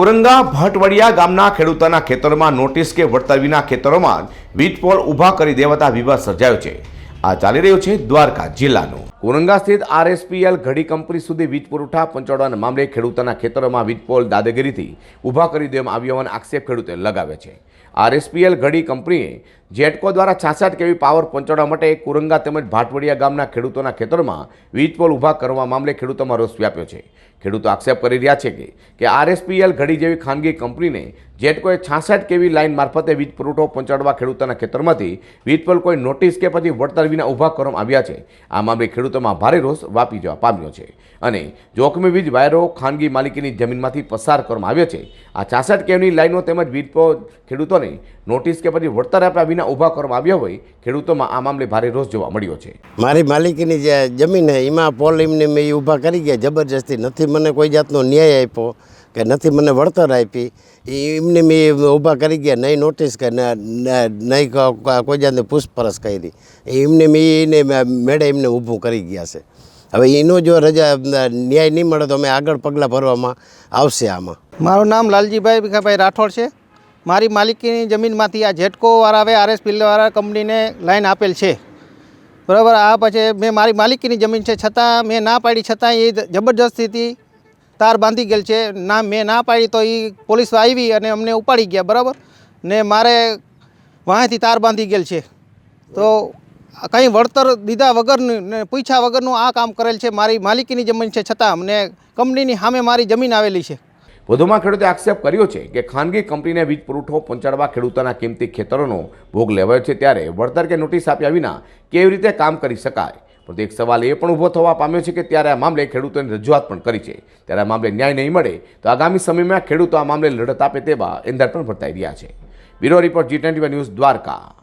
કુરંગા ભટવડિયા ગામના ખેડૂતોના ખેતરોમાં નોટિસ કે વળતર વિના ખેતરોમાં વીજ પોલ ઊભા કરી દેવાતા વિવાદ સર્જાયો છે. આ ચાલી રહ્યું છે દ્વારકા જિલ્લાનું. કુરંગા સ્થિત આરએસપીએલ ઘડી કંપની સુધી વીજ પુરવઠા પહોંચાડવાના મામલે ખેડૂતોના ખેતરોમાં વીજ પોલ દાદાગીરીથી ઊભા કરી દેવામાં આવ્યો હોવાનો આક્ષેપ ખેડૂતે લગાવે છે. આરએસપીએલ ઘડી કંપનીએ જેટકો દ્વારા છાસઠ કેવી પાવર પહોંચાડવા માટે કુરંગા તેમજ ભાટવડિયા ગામના ખેડૂતોના ખેતરોમાં વીજ પોલ ઊભા કરવા મામલે ખેડૂતોમાં રોષ વ્યાપ્યો છે. ખેડૂતો આક્ષેપ કરી રહ્યા છે કે કે આરએસપીએલ ઘડી જેવી ખાનગી કંપનીને જેટકોએ છાસઠ કેવી લાઇન મારફતે વીજ પુરવઠો પહોંચાડવા ખેડૂતોના ખેતરમાંથી વીજ પર કોઈ નોટિસ કે પછી વળતર વિના ઊભા કરવામાં આવ્યા છે. આ મામલે ખેડૂતોમાં ભારે રોષ વાપી જવા પામ્યો છે અને જોખમી વીજ વાયરો ખાનગી માલિકીની જમીનમાંથી પસાર કરવામાં આવ્યો છે. આ છાસઠ કેવની લાઇનો તેમજ વીજ ખેડૂતોને નોટિસ કે પછી વળતર આપ્યા વિના ઊભા કરવામાં આવ્યા હોય, ખેડૂતોમાં આ મામલે ભારે રોષ જોવા મળ્યો છે. મારી માલિકીની જે જમીન છે, એમાં પોલ એમને મેં ઊભા કરી ગયા, જબરજસ્તી નથી મને કોઈ જાતનો ન્યાય આપ્યો કે નથી મને વળતર આપી એમને મેં ઊભા કરી ગયા નહીં નોટિસ કે નહીં કોઈ જાતની પૂછપરછ કરી. એમને મેં, એને મેળે એમને ઊભું કરી ગયા છે. હવે એનો જો રજા ન્યાય નહીં મળે તો અમે આગળ પગલાં ભરવામાં આવશે આમાં. મારું નામ લાલજીભાઈ ભીખાભાઈ રાઠોડ છે. મારી માલિકીની જમીનમાંથી આ જેટકોવાળા હવે આરએસ પિલ્લવાળા કંપનીને લાઈન આપેલ છે. બરાબર? આ પછી મેં મારી માલિકીની જમીન છે, છતાં મેં ના પાડી, છતાં એ જબરજસ્તીથી તાર બાંધી ગયેલ છે. ના, મેં ના પાડી તો એ પોલીસ આવી અને અમને ઉપાડી ગયા, બરાબર? ને મારે વાંહેથી તાર બાંધી ગયેલ છે. તો કંઈ વળતર દીધા વગરનું ને પૂછ્યા વગરનું આ કામ કરેલ છે. મારી માલિકીની જમીન છે, છતાં અમને કંપનીની સામે મારી જમીન આવેલી છે. વધુમાં ખેડૂતે આક્ષેપ કર્યો છે કે ખાનગી કંપનીને વીજ પુરવઠો પહોંચાડવા ખેડૂતોના કિંમતી ખેતરોનો ભોગ લેવાયો છે ત્યારે વળતર કે નોટિસ આપ્યા વિના કેવી રીતે કામ કરી શકાય? પરંતુ એક સવાલ એ પણ ઊભો થવા પામ્યો છે કે ત્યારે આ મામલે ખેડૂતોની રજૂઆત પણ કરી છે. ત્યારે આ મામલે ન્યાય નહીં મળે તો આગામી સમયમાં ખેડૂતો આ મામલે લડત આપે તેવા એંધાર પણ વર્તાઈ રહ્યા છે. Bureau report G twenty news Dwarka.